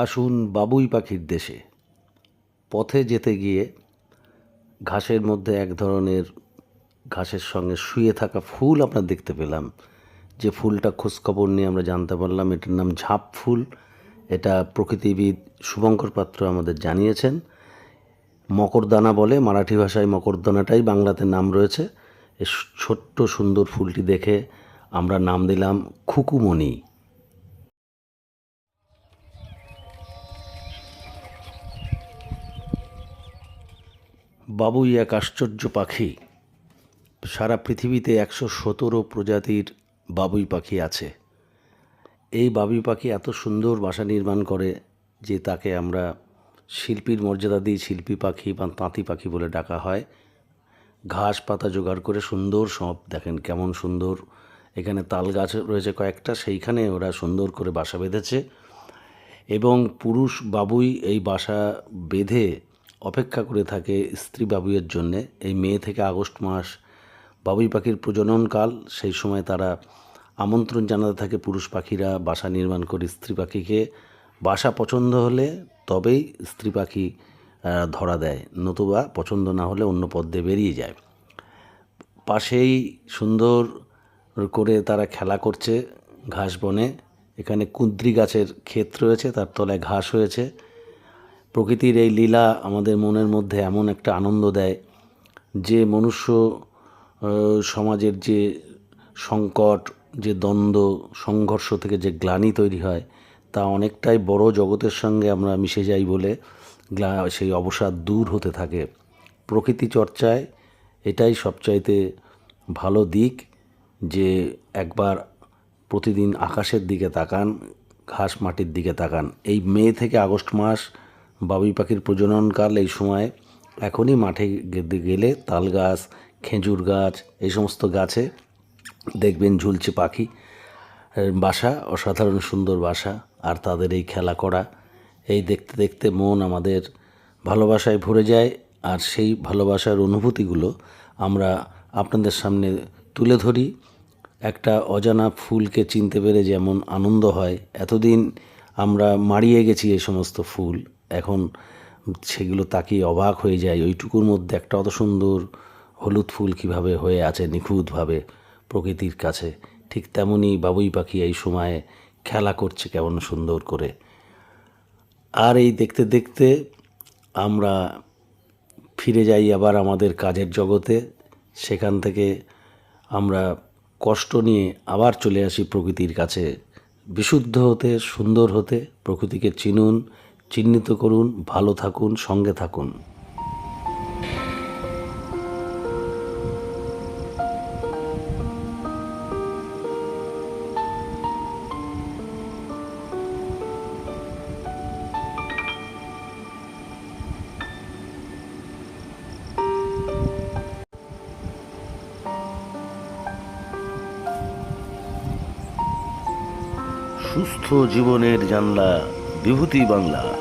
আসুন বাবুই পাখির দেশে। পথে যেতে গিয়ে ঘাসের মধ্যে এক ধরনের ঘাসের সঙ্গে শুয়ে থাকা ফুল আমরা দেখতে পেলাম। যে ফুলটা খোঁজখবর নিয়ে আমরা জানতে পারলাম, এটার নাম ঝাঁপ ফুল। এটা প্রকৃতিবিদ শুভঙ্কর পাত্র আমাদের জানিয়েছেন। মকরদানা বলে, মারাঠি ভাষায় মকরদানাটাই বাংলাতে নাম রয়েছে। ছোট্ট সুন্দর ফুলটি দেখে আমরা নাম দিলাম খুকুমণি। বাবুই এক আশ্চর্য পাখি। সারা পৃথিবীতে একশো সতেরো প্রজাতির বাবুই পাখি আছে। এই বাবুই পাখি এত সুন্দর বাসা নির্মাণ করে যে তাকে আমরা শিল্পীর মর্যাদা দিই শিল্পী পাখি বা তাঁতি পাখি বলে ডাকা হয়। ঘাস পাতা জোগাড় করে সুন্দর সব দেখেন কেমন সুন্দর। এখানে তাল গাছ রয়েছে কয়েকটা, সেইখানে ওরা সুন্দর করে বাসা বেঁধেছে। এবং পুরুষ বাবুই এই বাসা বেঁধে অপেক্ষা করে থাকে স্ত্রী বাবুইয়ের জন্যে। এই মে থেকে আগস্ট মাস বাবুই পাখির প্রজননকাল সেই সময় তারা আমন্ত্রণ জানাতে থাকে পুরুষ পাখিরা বাসা নির্মাণ করে স্ত্রী পাখিকে। বাসা পছন্দ হলে তবেই স্ত্রী পাখি ধরা দেয়। নতুবা পছন্দ না হলে অন্য পথ দিয়ে বেরিয়ে যায়। পাশেই সুন্দর করে তারা খেলা করছে ঘাস বনে। এখানে কুদ্রি গাছের ক্ষেত রয়েছে, তার তলায় ঘাস হয়েছে। প্রকৃতির এই লীলা আমাদের মনের মধ্যে এমন একটা আনন্দ দেয় যে মনুষ্য সমাজের যে সংকট, যে দ্বন্দ্ব, সংঘর্ষ থেকে যে গ্লানি তৈরি হয়, তা অনেকটাই বড় জগতের সঙ্গে আমরা মিশে যাই বলে সেই অবসাদ দূর হতে থাকে। প্রকৃতি চর্চায় এটাই সবচাইতে ভালো দিক যে একবার প্রতিদিন আকাশের দিকে তাকান, ঘাস মাটির দিকে তাকান। এই মে থেকে আগস্ট মাস বাবুই পাখির প্রজননকাল এই সময় এখনই মাঠে গেলে তাল গাছ, খেজুর গাছ, এই সমস্ত গাছে দেখবেন ঝুলছে পাখি। বাসা, অসাধারণ সুন্দর বাসা, আর তাদের এই খেলা করা, এই দেখতে দেখতে মন আমাদের ভালোবাসায় ভরে যায়, আর সেই ভালোবাসার অনুভূতিগুলো আমরা আপনাদের সামনে তুলে ধরি। একটা অজানা ফুলকে চিনতে পেরে যেমন আনন্দ হয়, এতদিন আমরা মারিয়ে গেছি এই সমস্ত ফুল। এখন সেগুলো তাকিয়ে অবাক হয়ে যায়। ওইটুকুর মধ্যে একটা অত সুন্দর হলুদ ফুল কীভাবে হয়ে আছে নিখুঁতভাবে প্রকৃতির কাছে। ঠিক তেমনই বাবুই পাখি এই সময়ে খেলা করছে কেমন সুন্দর করে। আর এই দেখতে দেখতে আমরা ফিরে যাই আবার আমাদের কাজের জগতে। সেখান থেকে আমরা কষ্ট নিয়ে আবার চলে আসি প্রকৃতির কাছে। বিশুদ্ধ হতে, সুন্দর হতে, প্রকৃতিকে চিনুন। চিহ্নিত করুন ভালো থাকুন সঙ্গে থাকুন। সুস্থ জীবনের জানলা বিভূতি বাংলা।